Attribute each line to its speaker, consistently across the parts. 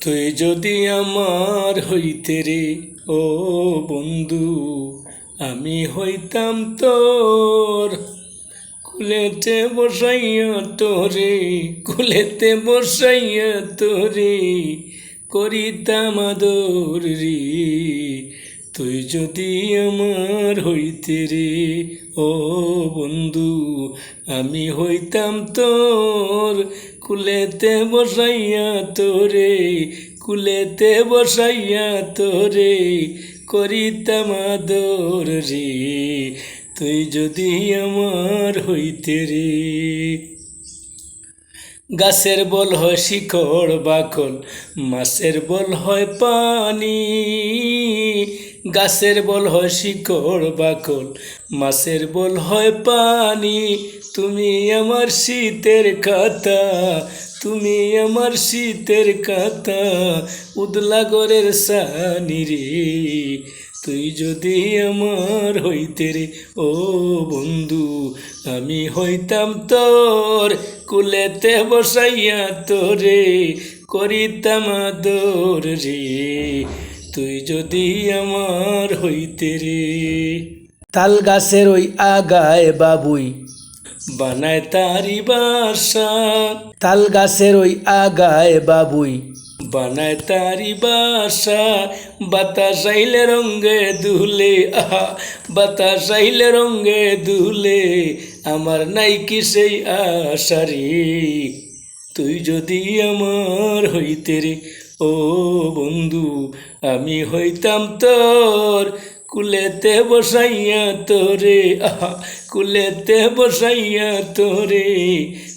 Speaker 1: তুই যদি আমার হইতে রে, ও বন্ধু, আমি হইতাম তোর কুলেতে বসাইয়া তোরে, কুলেতে বসাইয়া তোরে, করিতাম আদর রে। তুই যদি আমার হইতে রে, ও বন্ধু, আমি হইতাম তোর কুলেতে বসাইয়া তোরে, কুলেতে বসাইয়া তোরে করিতাম আদর রে। তুই যদি আমার হইতে রে। গাছের বল হয় শিকড় বাকল, মাছের বল হয় পানি। গাছের বল হয় শিকড় বাকল, মাছের বল হয় পানি। তুমি আমার শীতের কাতা তুমি আমার শীতের কাতা উদলাগরের সানি রে তুই যদি আমার হইতে রে ও বন্ধু আমি হইতাম তোর কুলেতে বসাইয়া তোরে করিতাম আদর রে। তুই যদি আমার হইতে রে। তাল গাছের ওই আগায় বাবুই। বানায় তারি বাসা। তাল গাছের ওই আগায় বাবুই। বানায় তারি বাসা। বাতাস আইলে রঙ্গে দুলে, আহা, বাতাস আইলে রঙ্গে দুলে। আমার নাই কি সেই আশা রে তুই যদি আমার হইতে রে, ও বন্ধু, আমি হইতাম তোর কুলেতে বসাইয়া তোরে, আহা, কুলেতে বসাইয়া তোরে,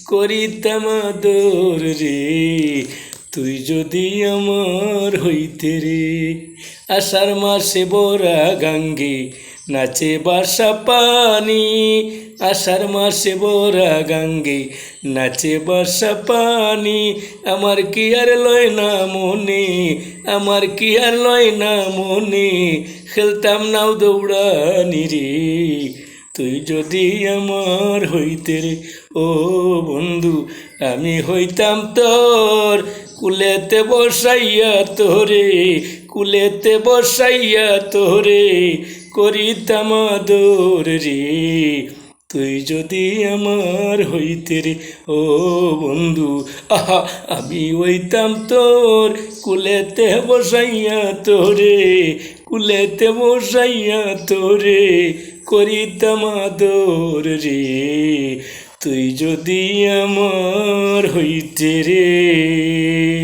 Speaker 1: করিতাম আদর রে। তুই যদি আমার হইতে রে, আষাঢ় মাসে বরা গাঙ্গে নাচে বাসা পানি। আষাঢ় মাসে বরা গাঙ্গে নাচে বাসা পানি। আমার কি আর লয় না মনে, আমার কি আর লয় না মনে, খেলতাম নাও দৌড়ানি রে। তুই যদি আমার হইতে রে, ও বন্ধু, আমি হইতাম তোর কুলেতে বসাইয়া তোরে, কুলেতে বসাইয়া তোরে করিতাম আদর রে। তুই যদি আমার হইতে রে, ও বন্ধু, আহা, আমি হইতাম তোর কুলেতে বসাইয়া তোরে, কুলেতে বসাইয়া তোরে করিতাম আদর রে তুই যদি আমার হইতে রে।